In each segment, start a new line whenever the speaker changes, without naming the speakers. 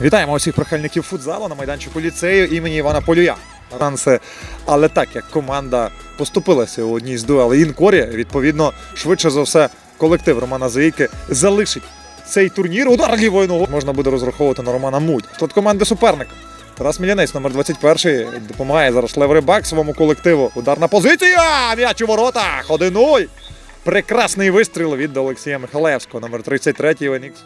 Вітаємо усіх прихильників футзалу на майданчику ліцею імені Івана Полюя. Ранце, але так як команда поступилася у одній з дуелей Інкорі, відповідно, швидше за все, колектив Романа Заїки залишить цей турнір. Удар лівою ногою можна буде розраховувати на Романа Мудь. Склад команди суперника. Тарас Мілянець, номер 21, допомагає зараз Лев Рибак своєму колективу. Ударна позиція! М'яч у воротах! 1-0! Прекрасний вистріл від Олексія Михалевського, номер 33 Іванікс.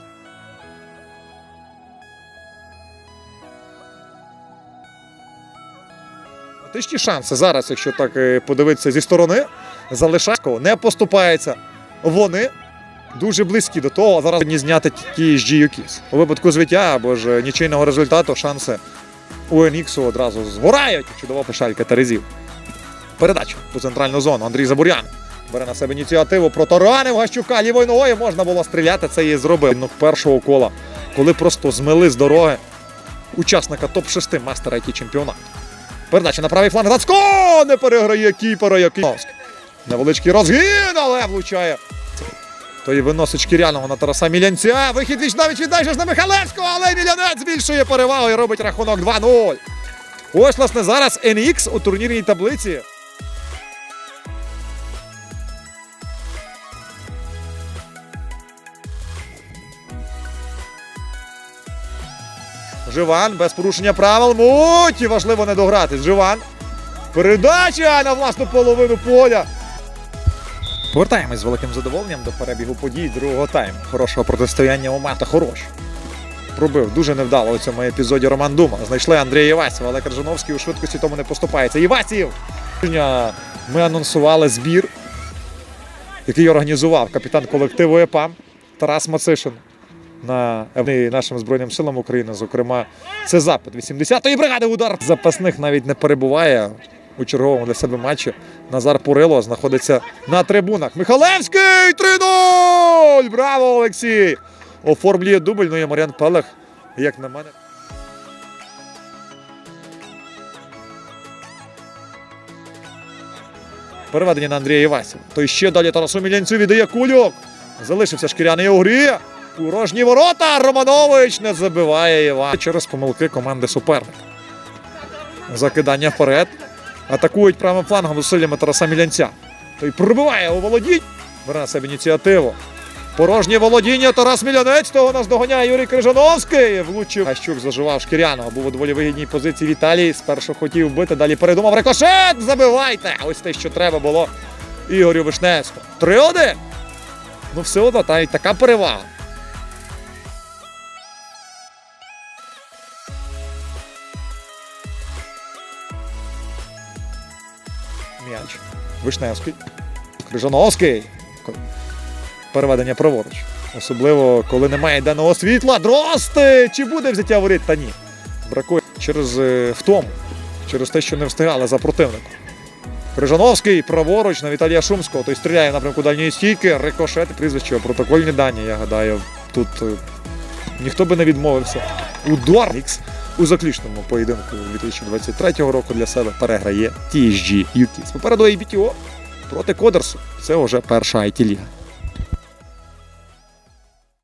Тишні шанси зараз, якщо так е, подивитися зі сторони, залишаємо, не поступається. Вони дуже близькі до того, зараз не зняти ті ж Юкіс. У випадку звиття або ж нічийного результату шанси у Еніксу одразу згорають. Чудова пошалька Терезів. Передача у центральну зону. Андрій Забурян бере на себе ініціативу. Протаранив Гащука лівою ногою можна було стріляти. Це і зробив. Ну, першого кола, коли просто змили з дороги учасника топ-6 мастера IT чемпіонату. Передача на правий фланг. Зацко не переграє кіпера, який невеличкий розгін, але влучає. Той виносить шкіряного на Тараса Мілянця. Вихід віч навіть віддай ж на Михалевського, але Мілянець збільшує перевагу і робить рахунок 2-0. Ось, власне, зараз NX у турнірній таблиці. Живан без порушення правил. Муть! І важливо не дограти. Живан. Передача на власну половину поля. Повертаємось з великим задоволенням до перебігу подій другого тайму. Хорошого протистояння момента хорош. Пробив дуже невдало у цьому епізоді Роман Дума. Знайшли Андрія Євасєва, але Каржановський у швидкості тому не поступається. Євасів! Ми анонсували збір, який організував капітан колективу ЕПАМ Тарас Мацишин на нашим Збройним силам України. Зокрема, це запит 80-ї бригади. Удар запасних навіть не перебуває у черговому для себе матчі. Назар Пурило знаходиться на трибунах. Михалевський 3-0! Браво, Олексій! Оформлює дубль. Ну і Мар'ян Пелех, як на мене. Переведення на Андрія Івасєва. То ще далі Тарасу Мілянцю віддає кульок. Залишився шкіряний у грі. Порожні ворота. Романович не забиває Іван. Через помилки команди суперника. Закидання вперед. Атакують правим флангом зусиллями Тараса Мілянця. Той пробиває у володінь. Бере на себе ініціативу. Порожнє володіння Тарас Мілянець. Того нас доганяє Юрій Крижановський. Влучив. Гащук заживав шкіряного. Був у доволі вигідній позиції Віталій. Спершу хотів бити, далі передумав. Рикошет! Забивайте! Ось те, що треба було Ігорю Вишневському. 3-1. Ну, все одно, та й така перевага. М'яч. Вишневський. Крижановський. Переведення праворуч. Особливо, коли немає денного світла. Дрости! Чи буде взяття воріт? Та ні. Бракує через е, втому. Через те, що не встигали за противником. Крижановський праворуч на Віталія Шумського. Той стріляє в напрямку дальньої стійки. Рикошет, прізвище, протокольні дані. Я гадаю, тут е, ніхто би не відмовився. Удар у заключному поєдинку 2023 року для себе переграє TSG Юкіс. Попереду ABTO проти Кодерсу. Це вже перша IT-ліга.